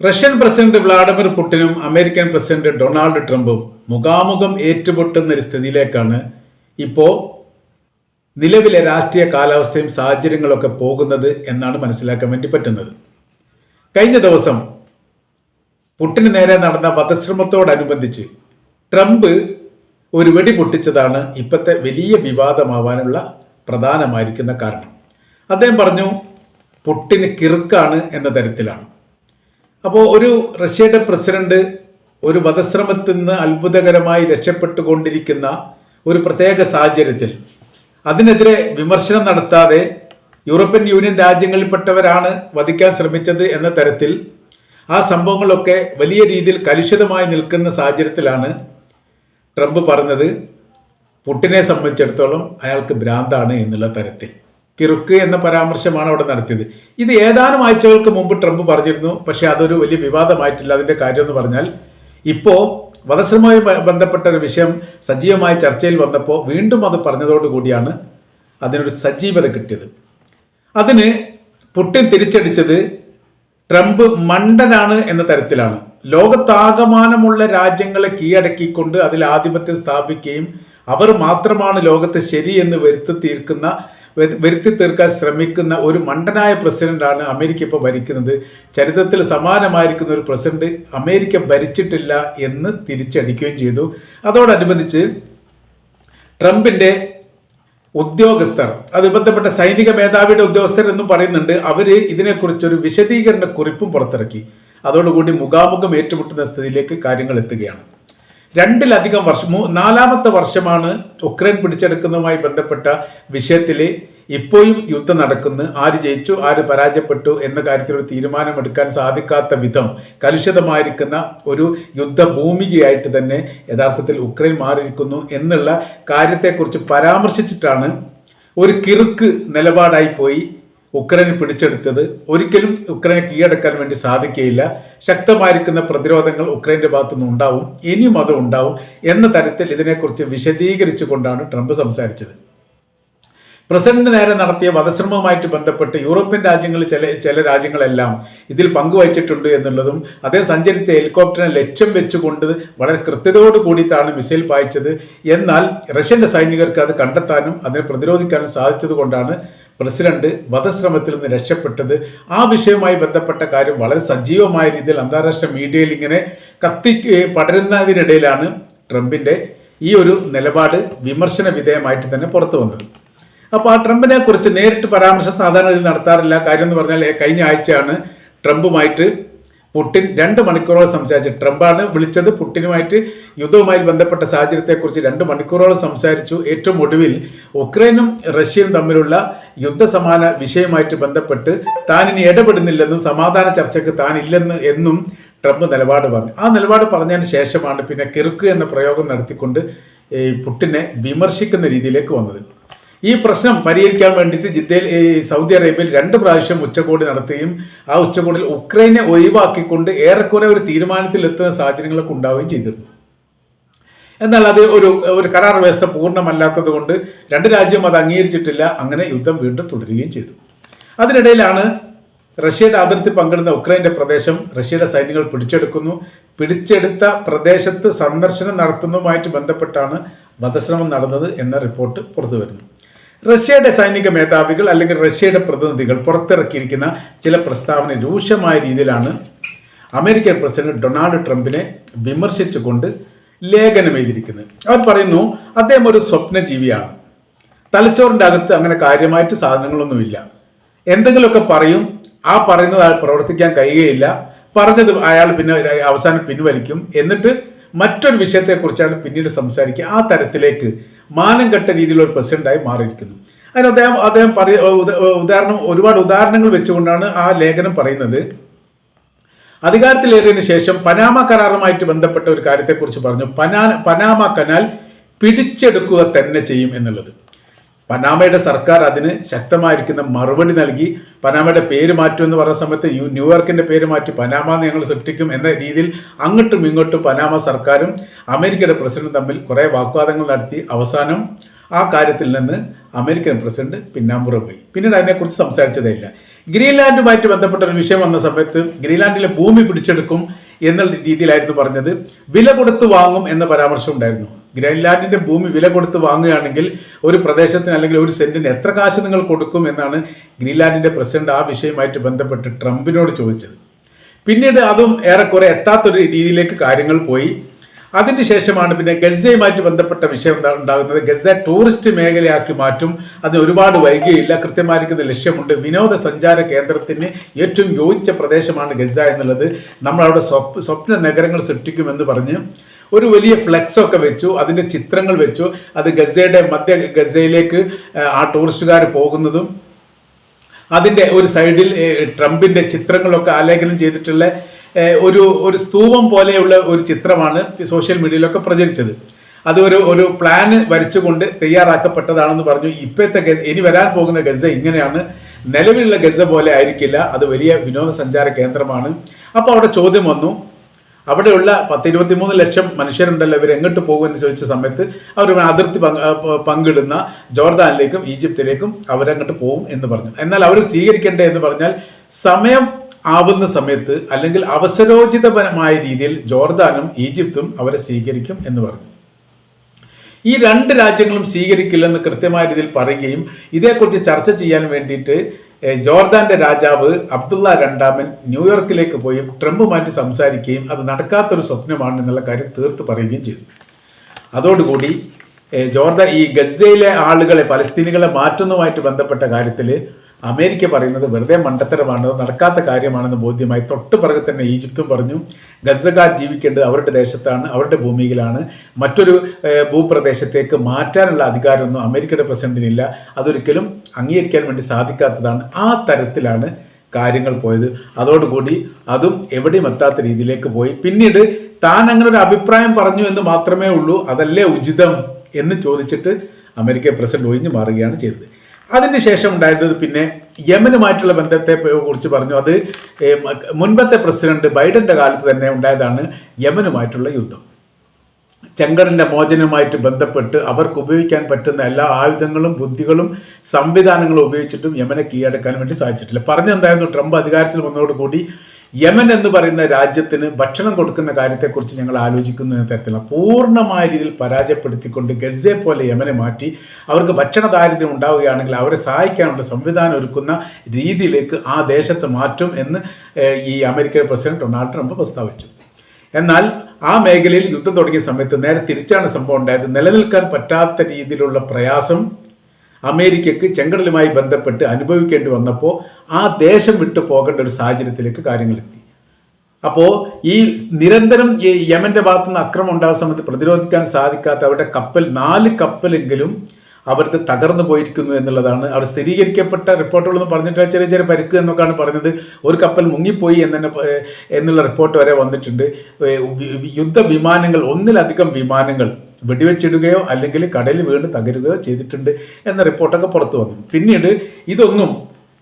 Russian president Vladimir പുടിനും American president Donald ട്രംപും മുഖാമുഖം ഏറ്റുമുട്ടുന്ന ഒരു സ്ഥിതിയിലേക്കാണ് ഇപ്പോൾ നിലവിലെ രാഷ്ട്രീയ കാലാവസ്ഥയും സാഹചര്യങ്ങളൊക്കെ പോകുന്നത് എന്നാണ് മനസ്സിലാക്കാൻ വേണ്ടി പറ്റുന്നത്. കഴിഞ്ഞ ദിവസം പുട്ടിന് നേരെ നടന്ന വധശ്രമത്തോടനുബന്ധിച്ച് ട്രംപ് ഒരു വെടി പൊട്ടിച്ചതാണ് ഇപ്പോഴത്തെ വലിയ വിവാദമാവാനുള്ള പ്രധാനമായിരിക്കുന്ന കാരണം. അദ്ദേഹം പറഞ്ഞു പുട്ടിന് കിറുക്കാണ് എന്ന തരത്തിലാണ്. അപ്പോൾ ഒരു റഷ്യയുടെ പ്രസിഡന്റ് ഒരു വധശ്രമത്തിൽ നിന്ന് അത്ഭുതകരമായി രക്ഷപ്പെട്ടുകൊണ്ടിരിക്കുന്ന ഒരു പ്രത്യേക സാഹചര്യത്തിൽ അതിനെതിരെ വിമർശനം നടത്താതെ യൂറോപ്യൻ യൂണിയൻ രാജ്യങ്ങളിൽപ്പെട്ടവരാണ് വധിക്കാൻ ശ്രമിച്ചത് എന്ന തരത്തിൽ ആ സംഭവങ്ങളൊക്കെ വലിയ രീതിയിൽ കലുഷിതമായി നിൽക്കുന്ന സാഹചര്യത്തിലാണ് ട്രംപ് പറഞ്ഞത്. പുട്ടിനെ സംബന്ധിച്ചിടത്തോളം അയാൾക്ക് ഭ്രാന്താണ് എന്നുള്ള തരത്തിൽ. കിറുക്ക് എന്ന പരാമർശമാണ് അവിടെ നടത്തിയത്. ഇത് ഏതാനും ആഴ്ചകൾക്ക് മുമ്പ് ട്രംപ് പറഞ്ഞിരുന്നു. പക്ഷേ അതൊരു വലിയ വിവാദമായിട്ടില്ല. അതിന്റെ കാര്യം എന്ന് പറഞ്ഞാൽ ഇപ്പോൾ വധശ്രമവുമായി ബന്ധപ്പെട്ട ഒരു വിഷയം സജീവമായ ചർച്ചയിൽ വന്നപ്പോൾ വീണ്ടും അത് പറഞ്ഞതോടുകൂടിയാണ് അതിനൊരു സജീവത കിട്ടിയത്. അതിന് പുട്ടിൻ തിരിച്ചടിച്ചത് ട്രംപ് മണ്ടനാണ് എന്ന തരത്തിലാണ്. ലോകത്താകമാനമുള്ള രാജ്യങ്ങളെ കീഴടക്കിക്കൊണ്ട് അതിൽ ആധിപത്യം സ്ഥാപിക്കുകയും അവർ മാത്രമാണ് ലോകത്ത് ശരിയെന്ന് വരുത്തി തീർക്കുന്ന വരുത്തി തീർക്കാൻ ശ്രമിക്കുന്ന ഒരു മണ്ടനായ പ്രസിഡന്റാണ് അമേരിക്ക ഇപ്പോൾ ഭരിക്കുന്നത്. ചരിത്രത്തിൽ സമാനമായിരിക്കുന്ന ഒരു പ്രസിഡന്റ് അമേരിക്ക ഭരിച്ചിട്ടില്ല എന്ന് തിരിച്ചടിക്കുകയും ചെയ്തു. അതോടനുബന്ധിച്ച് ട്രംപിന്റെ ഉദ്യോഗസ്ഥർ അത് ബന്ധപ്പെട്ട സൈനിക മേധാവിയുടെ ഉദ്യോഗസ്ഥർ എന്നും പറയുന്നുണ്ട് അവർ ഇതിനെക്കുറിച്ചൊരു വിശദീകരണ കുറിപ്പും പുറത്തിറക്കി. അതോടുകൂടി മുഖാമുഖം ഏറ്റുമുട്ടുന്ന സ്ഥിതിയിലേക്ക് കാര്യങ്ങൾ എത്തുകയാണ്. രണ്ടിലധികം വർഷം നാലാമത്തെ വർഷമാണ് ഉക്രൈൻ പിടിച്ചെടുക്കുന്നതുമായി ബന്ധപ്പെട്ട വിഷയത്തിൽ ഇപ്പോഴും യുദ്ധം നടക്കുന്നു. ആര് ജയിച്ചു ആര് പരാജയപ്പെട്ടു എന്ന കാര്യത്തിൽ ഒരു തീരുമാനമെടുക്കാൻ സാധിക്കാത്ത വിധം കലുഷിതമായിരിക്കുന്ന ഒരു യുദ്ധഭൂമികയായിട്ട് തന്നെ യഥാർത്ഥത്തിൽ ഉക്രൈൻ മാറിയിരിക്കുന്നു എന്നുള്ള കാര്യത്തെക്കുറിച്ച് പരാമർശിച്ചിട്ടാണ് ഒരു കിറുക്ക് നിലപാടായി പോയി ഉക്രൈൻ പിടിച്ചെടുത്തത് ഒരിക്കലും ഉക്രൈനെ കീഴടക്കാൻ വേണ്ടി സാധിക്കുകയില്ല. ശക്തമായിരിക്കുന്ന പ്രതിരോധങ്ങൾ ഉക്രൈന്റെ ഭാഗത്തുനിന്ന് ഉണ്ടാവും. ഇനിയും അത് ഉണ്ടാവും എന്ന തരത്തിൽ ഇതിനെക്കുറിച്ച് വിശദീകരിച്ചുകൊണ്ടാണ് ട്രംപ് സംസാരിച്ചത്. പ്രസിഡന്റ് നേരെ നടത്തിയ വധശ്രമവുമായിട്ട് ബന്ധപ്പെട്ട് യൂറോപ്യൻ രാജ്യങ്ങളിൽ ചില ചില രാജ്യങ്ങളെല്ലാം ഇതിൽ പങ്കുവച്ചിട്ടുണ്ട് എന്നുള്ളതും അതേ സഞ്ചരിച്ച ഹെലികോപ്റ്ററിനെ ലക്ഷ്യം വെച്ചുകൊണ്ട് വളരെ കൃത്യതയോട് കൂടിയിട്ടാണ് മിസൈൽ പായിച്ചത്. എന്നാൽ റഷ്യന്റെ സൈനികർക്ക് അത് കണ്ടെത്താനും അതിനെ പ്രതിരോധിക്കാനും സാധിച്ചത് കൊണ്ടാണ് പ്രസിഡന്റ് വധശ്രമത്തിൽ നിന്ന് രക്ഷപ്പെട്ടത് ആ വിഷയവുമായി ബന്ധപ്പെട്ട കാര്യം വളരെ സജീവമായ രീതിയിൽ അന്താരാഷ്ട്ര മീഡിയയിൽ ഇങ്ങനെ കത്തി പടരുന്നതിനിടയിലാണ് ട്രംപിന്റെ ഈ ഒരു നിലപാട് വിമർശന വിധേയമായിട്ട് തന്നെ പുറത്തു വന്നത്. അപ്പോൾ ആ ട്രംപിനെ കുറിച്ച് നേരിട്ട് പരാമർശം സാധാരണ നടത്താറില്ല. കാര്യം എന്ന് പറഞ്ഞാൽ കഴിഞ്ഞ ആഴ്ചയാണ് ട്രംപുമായിട്ട് പുടിൻ രണ്ട് മണിക്കൂറോളം സംസാരിച്ചു. ട്രംപാണ് വിളിച്ചത് പുടിനുമായിട്ട് യുദ്ധവുമായി ബന്ധപ്പെട്ട സാഹചര്യത്തെക്കുറിച്ച് രണ്ട് മണിക്കൂറോളം സംസാരിച്ചു. ഏറ്റവും ഒടുവിൽ ഉക്രൈനും റഷ്യയും തമ്മിലുള്ള യുദ്ധസമാന വിഷയമായിട്ട് ബന്ധപ്പെട്ട് താൻ ഇനി ഇടപെടുന്നില്ലെന്നും സമാധാന ചർച്ചയ്ക്ക് താൻ ഇല്ലെന്ന് എന്നും ട്രംപ് നിലപാട് പറഞ്ഞു. ആ നിലപാട് പറഞ്ഞതിന് ശേഷമാണ് പിന്നെ കിറുക്ക് എന്ന പ്രയോഗം നടത്തിക്കൊണ്ട് പുട്ടിനെ വിമർശിക്കുന്ന രീതിയിലേക്ക് വന്നത്. ഈ പ്രശ്നം പരിഹരിക്കാൻ വേണ്ടിയിട്ട് ജിദ്ദയിൽ സൗദി അറേബ്യയിൽ രണ്ട് പ്രാവശ്യം ഉച്ചകോടി നടത്തുകയും ആ ഉച്ചകോടിയിൽ ഉക്രൈനെ ഒഴിവാക്കിക്കൊണ്ട് ഏറെക്കുറെ ഒരു തീരുമാനത്തിൽ എത്തുന്ന സാഹചര്യങ്ങളൊക്കെ ഉണ്ടാവുകയും ചെയ്തിരുന്നു. എന്നാൽ അത് ഒരു ഒരു കരാർ വ്യവസ്ഥ പൂർണമല്ലാത്തത് കൊണ്ട് രണ്ട് രാജ്യം അത് അംഗീകരിച്ചിട്ടില്ല. അങ്ങനെ യുദ്ധം വീണ്ടും തുടരുകയും ചെയ്തു. അതിനിടയിലാണ് റഷ്യയുടെ അതിർത്തി പങ്കിടുന്ന ഉക്രൈന്റെ പ്രദേശം റഷ്യയുടെ സൈന്യങ്ങൾ പിടിച്ചെടുക്കുന്നു. പിടിച്ചെടുത്ത പ്രദേശത്ത് സന്ദർശനം നടത്തുന്നതുമായിട്ട് ബന്ധപ്പെട്ടാണ് വധശ്രമം നടന്നത് എന്ന റിപ്പോർട്ട് പുറത്തു വരുന്നു. റഷ്യയുടെ സൈനിക മേധാവികൾ അല്ലെങ്കിൽ റഷ്യയുടെ പ്രതിനിധികൾ പുറത്തിറക്കിയിരിക്കുന്ന ചില പ്രസ്താവന രൂക്ഷമായ രീതിയിലാണ് അമേരിക്കൻ പ്രസിഡന്റ് ഡൊണാൾഡ് ട്രംപിനെ വിമർശിച്ചുകൊണ്ട് ലേഖനം എഴുതിയിരിക്കുന്നത്. അവർ പറയുന്നു അദ്ദേഹം ഒരു സ്വപ്നജീവിയാണ്. തലച്ചോറിന്റെ അകത്ത് അങ്ങനെ കാര്യമായിട്ട് സാധനങ്ങളൊന്നുമില്ല. എന്തെങ്കിലുമൊക്കെ പറയും ആ പറയുന്നത് അയാൾ പ്രവർത്തിക്കാൻ കഴിയുകയില്ല. പറഞ്ഞത് അയാൾ പിന്നെ അവസാനം പിൻവലിക്കും. എന്നിട്ട് മറ്റൊരു വിഷയത്തെക്കുറിച്ചാണ് പിന്നീട് സംസാരിക്കുക. ആ തരത്തിലേക്ക് മാനം കെട്ട രീതിയിലുള്ള പ്രസിഡന്റായി മാറിയിരിക്കുന്നു. അതിന് അദ്ദേഹം അദ്ദേഹം പറയ ഉദാഹരണം ഒരുപാട് ഉദാഹരണങ്ങൾ വെച്ചുകൊണ്ടാണ് ആ ലേഖനം പറയുന്നത്. അധികാരത്തിലേറിയതിനു ശേഷം പനാമ കരാറുമായിട്ട് ബന്ധപ്പെട്ട ഒരു കാര്യത്തെക്കുറിച്ച് പറഞ്ഞു. പനാ പനാമ കനാൽ പിടിച്ചെടുക്കുക തന്നെ ചെയ്യും എന്നുള്ളത്. പനാമയുടെ സർക്കാർ അതിന് ശക്തമായിരിക്കുന്ന മറുപടി നൽകി പനാമയുടെ പേര് മാറ്റുമെന്ന് പറഞ്ഞ സമയത്ത് യു ന്യൂയോർക്കിന്റെ പേര് മാറ്റി പനാമ ഞങ്ങൾ സൃഷ്ടിക്കും എന്ന രീതിയിൽ അങ്ങോട്ടും ഇങ്ങോട്ടും പനാമ സർക്കാരും അമേരിക്കയുടെ പ്രസിഡന്റും തമ്മിൽ കുറേ വാക്വാദങ്ങൾ നടത്തി. അവസാനം ആ കാര്യത്തിൽ നിന്ന് അമേരിക്കൻ പ്രസിഡന്റ് പിന്നാമ്പുറം പോയി. പിന്നീട് അതിനെക്കുറിച്ച് സംസാരിച്ചതേ ഇല്ല. ഗ്രീൻലാൻഡുമായിട്ട് ബന്ധപ്പെട്ട ഒരു വിഷയം വന്ന സമയത്ത് ഗ്രീൻലാൻഡിലെ ഭൂമി പിടിച്ചെടുക്കും എന്നുള്ള രീതിയിലായിരുന്നു പറഞ്ഞത്. വില കൊടുത്ത് വാങ്ങും എന്ന പരാമർശം ഉണ്ടായിരുന്നു. ഗ്രീൻലാൻഡിന്റെ ഭൂമി വില കൊടുത്ത് വാങ്ങുകയാണെങ്കിൽ ഒരു പ്രദേശത്തിന് അല്ലെങ്കിൽ ഒരു സെന്റിന് എത്ര കാശ് നിങ്ങൾ കൊടുക്കും എന്നാണ് ഗ്രീൻലാൻഡിന്റെ പ്രസിഡന്റ് ആ വിഷയമായിട്ട് ബന്ധപ്പെട്ട് ട്രംപിനോട് ചോദിച്ചത്. പിന്നീട് അതും ഏറെക്കുറെ എത്താത്തൊരു രീതിയിലേക്ക് കാര്യങ്ങൾ പോയി. അതിന് ശേഷമാണ് പിന്നെ ഗസയുമായിട്ട് ബന്ധപ്പെട്ട വിഷയം ഉണ്ടാ- ഉണ്ടാകുന്നത്? ഗസ ടൂറിസ്റ്റ് മേഖലയാക്കി മാറ്റും. അത് ഒരുപാട് വൈകിയില്ല. കൃത്യമായിരിക്കുന്ന ലക്ഷ്യമുണ്ട്. വിനോദസഞ്ചാര കേന്ദ്രത്തിന് ഏറ്റവും യോജിച്ച പ്രദേശമാണ് ഗസ എന്നുള്ളത്. നമ്മളവിടെ സ്വപ്ന നഗരങ്ങൾ സൃഷ്ടിക്കുമെന്ന് പറഞ്ഞ് ഒരു വലിയ ഫ്ലെക്സ് ഒക്കെ വെച്ചു അതിന്റെ ചിത്രങ്ങൾ വെച്ചു. അത് ഗസയുടെ മധ്യ ഗസയിലേക്ക് ആ ടൂറിസ്റ്റുകാർ പോകുന്നതും അതിന്റെ ഒരു സൈഡിൽ ട്രംപിന്റെ ചിത്രങ്ങളൊക്കെ ആലേഖനം ചെയ്തിട്ടുള്ള ഒരു ഒരു സ്തൂപം പോലെയുള്ള ഒരു ചിത്രമാണ് സോഷ്യൽ മീഡിയയിലൊക്കെ പ്രചരിച്ചത്. അത് ഒരു ഒരു പ്ലാന് വരച്ചുകൊണ്ട് തയ്യാറാക്കപ്പെട്ടതാണെന്ന് പറഞ്ഞു. ഇപ്പോഴത്തെ ഗസ ഇനി വരാൻ പോകുന്ന ഗസ ഇങ്ങനെയാണ്. നിലവിലുള്ള ഗസ പോലെ ആയിരിക്കില്ല. അത് വലിയ വിനോദസഞ്ചാര കേന്ദ്രമാണ്. അപ്പോൾ അവിടെ ചോദ്യം വന്നു. അവിടെയുള്ള പത്ത് ഇരുപത്തിമൂന്ന് ലക്ഷം മനുഷ്യരുണ്ടല്ലോ ഇവർ എങ്ങോട്ട് പോകുമെന്ന് ചോദിച്ച സമയത്ത് അവർ അതിർത്തി പങ്ക് പങ്കിടുന്ന ജോർദാനിലേക്കും ഈജിപ്തിലേക്കും അവരങ്ങോട്ട് പോകും എന്ന് പറഞ്ഞു. എന്നാൽ അവർ സ്വീകരിക്കേണ്ടേ എന്ന് പറഞ്ഞാൽ സമയം ആവുന്ന സമയത്ത് അല്ലെങ്കിൽ അവസരോചിതപരമായ രീതിയിൽ ജോർദാനും ഈജിപ്തും അവരെ സ്വീകരിക്കും എന്ന് പറഞ്ഞു. ഈ രണ്ട് രാജ്യങ്ങളും സ്വീകരിക്കില്ലെന്ന് കൃത്യമായ രീതിയിൽ പറയുകയും ഇതേക്കുറിച്ച് ചർച്ച ചെയ്യാൻ വേണ്ടിയിട്ട് ജോർദാന്റെ രാജാവ് അബ്ദുള്ള രണ്ടാമൻ ന്യൂയോർക്കിലേക്ക് പോയി ട്രംപ് ട്രംപുമായിട്ട് സംസാരിക്കുകയും അത് നടക്കാത്തൊരു സ്വപ്നമാണ് എന്നുള്ള കാര്യം തീർത്ത് പറയുകയും ചെയ്തു. അതോടുകൂടി ജോർദാൻ ഈ ഗസയിലെ ആളുകളെ പലസ്തീനികളെ മാറ്റുന്നതുമായിട്ട് ബന്ധപ്പെട്ട കാര്യത്തിൽ അമേരിക്ക പറയുന്നത് വെറുതെ മണ്ടത്തരമാണ് നടക്കാത്ത കാര്യമാണെന്ന് ബോധ്യമായി തൊട്ട് പിറകെ തന്നെ ഈജിപ്തും പറഞ്ഞു ഗസക്കാർ ജീവിക്കേണ്ടത് അവരുടെ ദേശത്താണ് അവരുടെ ഭൂമിയിലാണ്. മറ്റൊരു ഭൂപ്രദേശത്തേക്ക് മാറ്റാനുള്ള അധികാരമൊന്നും അമേരിക്കയുടെ പ്രസിഡന്റിനില്ല. അതൊരിക്കലും അംഗീകരിക്കാൻ വേണ്ടി സാധിക്കാത്തതാണ് ആ തരത്തിലാണ് കാര്യങ്ങൾ പോയത്. അതോടുകൂടി അതും എവിടെയും എത്താത്ത രീതിയിലേക്ക് പോയി. പിന്നീട് താൻ അങ്ങനെ ഒരു അഭിപ്രായം പറഞ്ഞു എന്ന് മാത്രമേ ഉള്ളൂ. അതല്ലേ ഉചിതം എന്ന് ചോദിച്ചിട്ട് അമേരിക്ക പ്രസിഡന്റ് ഒഴിഞ്ഞു മാറുകയാണ് ചെയ്തത്. അതിന് ശേഷം ഉണ്ടായിരുന്നത് പിന്നെ യമനുമായിട്ടുള്ള ബന്ധത്തെ കുറിച്ച് പറഞ്ഞു. അത് മുൻപത്തെ പ്രസിഡന്റ് ബൈഡന്റെ കാലത്ത് തന്നെ ഉണ്ടായതാണ് യമനുമായിട്ടുള്ള യുദ്ധം. ചെങ്കടന്റെ മോചനവുമായിട്ട് ബന്ധപ്പെട്ട് അവർക്ക് ഉപയോഗിക്കാൻ പറ്റുന്ന എല്ലാ ആയുധങ്ങളും ബുദ്ധികളും സംവിധാനങ്ങളും ഉപയോഗിച്ചിട്ടും യമനെ കീഴടക്കാൻ വേണ്ടി സാധിച്ചിട്ടില്ല. പറഞ്ഞെന്തായിരുന്നു? ട്രംപ് അധികാരത്തിൽ വന്നതോടുകൂടി യമൻ എന്ന് പറയുന്ന രാജ്യത്തിന് ഭക്ഷണം കൊടുക്കുന്ന കാര്യത്തെക്കുറിച്ച് ഞങ്ങൾ ആലോചിക്കുന്നു എന്ന തരത്തിലുള്ള പൂർണമായ രീതിയിൽ പരാജയപ്പെടുത്തിക്കൊണ്ട് ഗസെ പോലെ യമനെ മാറ്റി അവർക്ക് ഭക്ഷണ ദാരിദ്ര്യം ഉണ്ടാവുകയാണെങ്കിൽ അവരെ സഹായിക്കാനുള്ള സംവിധാനം ഒരുക്കുന്ന രീതിയിലേക്ക് ആ ദേശത്ത് മാറ്റും എന്ന് ഈ അമേരിക്കൻ പ്രസിഡന്റ് ഡൊണാൾഡ് ട്രംപ് പ്രസ്താവിച്ചു. എന്നാൽ ആ മേഖലയിൽ യുദ്ധം തുടങ്ങിയ സമയത്ത് നേരെ തിരിച്ചാണ് സംഭവം ഉണ്ടായത്. നിലനിൽക്കാൻ പറ്റാത്ത രീതിയിലുള്ള പ്രയാസം അമേരിക്കക്ക് ചെങ്കടലുമായി ബന്ധപ്പെട്ട് അനുഭവിക്കേണ്ടി വന്നപ്പോൾ ആ ദേശം വിട്ടു പോകേണ്ട ഒരു സാഹചര്യത്തിലേക്ക് കാര്യങ്ങളെത്തി അപ്പോൾ ഈ നിരന്തരം യമന്റെ ഭാഗത്തുനിന്ന് അക്രമം ഉണ്ടാകുന്ന സമയത്ത് പ്രതിരോധിക്കാൻ സാധിക്കാത്ത അവരുടെ കപ്പൽ നാല് കപ്പലെങ്കിലും അവർക്ക് തകർന്നു പോയിരിക്കുന്നു എന്നുള്ളതാണ്. അവർ സ്ഥിരീകരിക്കപ്പെട്ട റിപ്പോർട്ടുകളെന്ന് പറഞ്ഞിട്ട് ചെറിയ ചെറിയ പരിക്ക് എന്നൊക്കെയാണ് പറഞ്ഞത്. ഒരു കപ്പൽ മുങ്ങിപ്പോയി എന്നെ എന്നുള്ള റിപ്പോർട്ട് വരെ വന്നിട്ടുണ്ട്. യുദ്ധ വിമാനങ്ങൾ ഒന്നിലധികം വിമാനങ്ങൾ വെടിവെച്ചിടുകയോ അല്ലെങ്കിൽ കടലിൽ വീണ് തകരുകയോ ചെയ്തിട്ടുണ്ട് എന്ന റിപ്പോർട്ടൊക്കെ പുറത്തു വന്നു. പിന്നീട് ഇതൊന്നും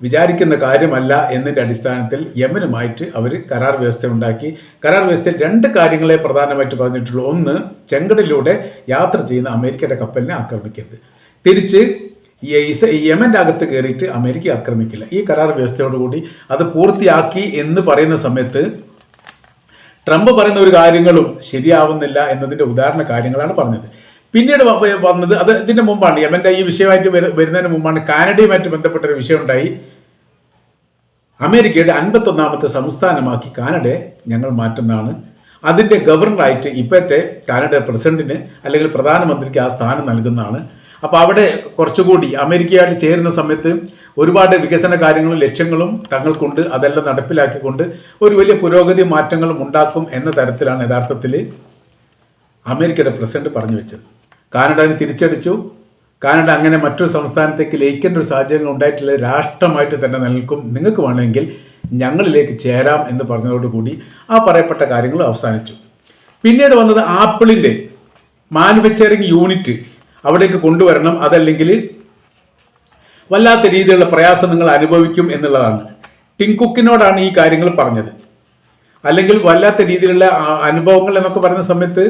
വിചാരിക്കുന്ന കാര്യമല്ല എന്നതിന്റെ അടിസ്ഥാനത്തിൽ യമനുമായിട്ട് അവർ കരാർ വ്യവസ്ഥ ഉണ്ടാക്കി കരാർ വ്യവസ്ഥയിൽ രണ്ട് കാര്യങ്ങളെ പ്രധാനമായിട്ട് പറഞ്ഞിട്ടുള്ളൂ. ഒന്ന് ചെങ്കടലിലൂടെ യാത്ര ചെയ്യുന്ന അമേരിക്കയുടെ കപ്പലിനെ ആക്രമിക്കരുത്. തിരിച്ച് യമന്റെ അകത്ത് കയറിയിട്ട് അമേരിക്ക ആക്രമിക്കില്ല. ഈ കരാർ വ്യവസ്ഥയോടുകൂടി അത് പൂർത്തിയാക്കി എന്ന് പറയുന്ന സമയത്ത് ട്രംപ് പറയുന്ന ഒരു കാര്യങ്ങളും ശരിയാവുന്നില്ല എന്നതിന്റെ ഉദാഹരണ കാര്യങ്ങളാണ് പറഞ്ഞത്. പിന്നീട് വന്നത് അത് ഇതിന്റെ മുമ്പാണ്. യമന്റെ ഈ വിഷയമായിട്ട് വരു- വരുന്നതിന് മുമ്പാണ് കാനഡയുമായിട്ട് ബന്ധപ്പെട്ട ഒരു വിഷയം ഉണ്ടായി. അമേരിക്കയുടെ അൻപത്തൊന്നാമത്തെ സംസ്ഥാനമാക്കി കാനഡയെ ഞങ്ങൾ മാറ്റുന്നതാണ്. അതിന്റെ ഗവർണറായിട്ട് ഇപ്പോഴത്തെ കാനഡ പ്രസിഡന്റിന് അല്ലെങ്കിൽ പ്രധാനമന്ത്രിക്ക് ആ സ്ഥാനം നൽകുന്നതാണ്. അപ്പോൾ അവിടെ കുറച്ചുകൂടി അമേരിക്കയായിട്ട് ചേരുന്ന സമയത്ത് ഒരുപാട് വികസന കാര്യങ്ങളും ലക്ഷ്യങ്ങളും തങ്ങൾക്കുണ്ട്. അതെല്ലാം നടപ്പിലാക്കിക്കൊണ്ട് ഒരു വലിയ പുരോഗതി മാറ്റങ്ങളും ഉണ്ടാക്കും എന്ന തരത്തിലാണ് യഥാർത്ഥത്തിൽ അമേരിക്കയുടെ പ്രസിഡന്റ് പറഞ്ഞു വെച്ചത്. കാനഡ അതിന് തിരിച്ചടിച്ചു. കാനഡ അങ്ങനെ മറ്റൊരു സംസ്ഥാനത്തേക്ക് ലയിക്കേണ്ട ഒരു സാഹചര്യങ്ങൾ ഉണ്ടായിട്ടില്ല. രാഷ്ട്രമായിട്ട് തന്നെ നിൽക്കും. നിങ്ങൾക്ക് വേണമെങ്കിൽ ഞങ്ങളിലേക്ക് ചേരാം എന്ന് പറഞ്ഞതോടുകൂടി ആ പറയപ്പെട്ട കാര്യങ്ങൾ അവസാനിച്ചു. പിന്നീട് വന്നത് ആപ്പിളിന്റെ മാനുഫാക്ചറിങ് യൂണിറ്റ് അവിടേക്ക് കൊണ്ടുവരണം അതല്ലെങ്കിൽ വല്ലാത്ത രീതിയിലുള്ള പ്രയാസം നിങ്ങൾ അനുഭവിക്കും എന്നുള്ളതാണ്. ടിങ്കുക്കിനോടാണ് ഈ കാര്യങ്ങൾ പറഞ്ഞത്. അല്ലെങ്കിൽ വല്ലാത്ത രീതിയിലുള്ള അനുഭവങ്ങൾ എന്നൊക്കെ പറയുന്ന സമയത്ത്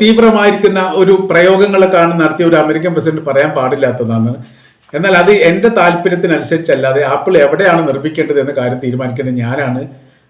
തീവ്രമായിരിക്കുന്ന ഒരു പ്രയോഗങ്ങളൊക്കെ ആണ് നടത്തിയ ഒരു അമേരിക്കൻ പ്രസിഡന്റ് പറയാൻ പാടില്ലാത്തതാണ്. എന്നാൽ അത് എന്റെ താല്പര്യത്തിനനുസരിച്ചല്ലാതെ ആപ്പിൾ എവിടെയാണ് നിർമ്മിക്കേണ്ടത് എന്ന കാര്യം തീരുമാനിക്കേണ്ടത് ഞാനാണ്.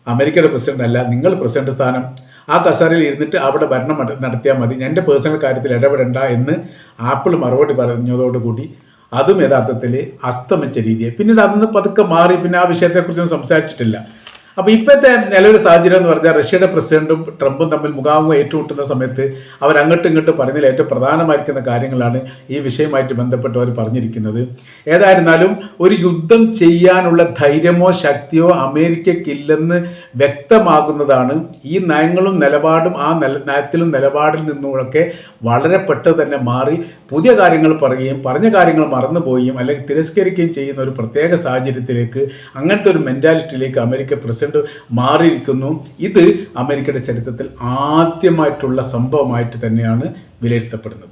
അമേരിക്കയുടെ പ്രസിഡന്റ് അല്ല നിങ്ങൾ പ്രസിഡന്റ് സ്ഥാനം. ആ കസേരയിൽ ഇരുന്നിട്ട് അവിടെ ഭരണം നട- നടത്തിയാൽ മതി. എന്റെ പേഴ്സണൽ കാര്യത്തിൽ ഇടപെടണ്ട എന്ന് ആപ്പിൾ മറുപടി പറഞ്ഞതോടുകൂടി അതും യഥാർത്ഥത്തിൽ അസ്തമിച്ച രീതിയെ പിന്നീട് അതൊന്ന് പതുക്കെ മാറി. പിന്നെ ആ വിഷയത്തെക്കുറിച്ചൊന്നും സംസാരിച്ചിട്ടില്ല. അപ്പോൾ ഇപ്പോഴത്തെ നിലവിലെ സാഹചര്യം എന്ന് പറഞ്ഞാൽ റഷ്യയുടെ പ്രസിഡന്റും ട്രംപും തമ്മിൽ മുഖാമുഖം ഏറ്റുമുട്ടുന്ന സമയത്ത് അവർ അങ്ങോട്ടും ഇങ്ങോട്ടും പറഞ്ഞതിൽ ഏറ്റവും പ്രധാനമായിരിക്കുന്ന കാര്യങ്ങളാണ് ഈ വിഷയമായിട്ട് ബന്ധപ്പെട്ട് അവർ പറഞ്ഞിരിക്കുന്നത്. ഏതായിരുന്നാലും ഒരു യുദ്ധം ചെയ്യാനുള്ള ധൈര്യമോ ശക്തിയോ അമേരിക്കക്കില്ലെന്ന് വ്യക്തമാകുന്നതാണ് ഈ നയങ്ങളും നിലപാടും ആ നില നയത്തിലും നിലപാടിൽ നിന്നുമൊക്കെ വളരെ പെട്ടെന്ന് തന്നെ മാറി പുതിയ കാര്യങ്ങൾ പറയുകയും പറഞ്ഞ കാര്യങ്ങൾ മറന്നുപോവുകയും അല്ലെങ്കിൽ തിരസ്കരിക്കുകയും ചെയ്യുന്ന ഒരു പ്രത്യേക സാഹചര്യത്തിലേക്ക് അങ്ങനത്തെ ഒരു മെന്റാലിറ്റിയിലേക്ക് അമേരിക്ക പ്രസിഡന്റ് മാറിയിരിക്കുന്നു. ഇത് അമേരിക്കയുടെ ചരിത്രത്തിൽ ആദ്യമായിട്ടുള്ള സംഭവമായിട്ട് തന്നെയാണ് വിലയിരുത്തപ്പെടുന്നത്.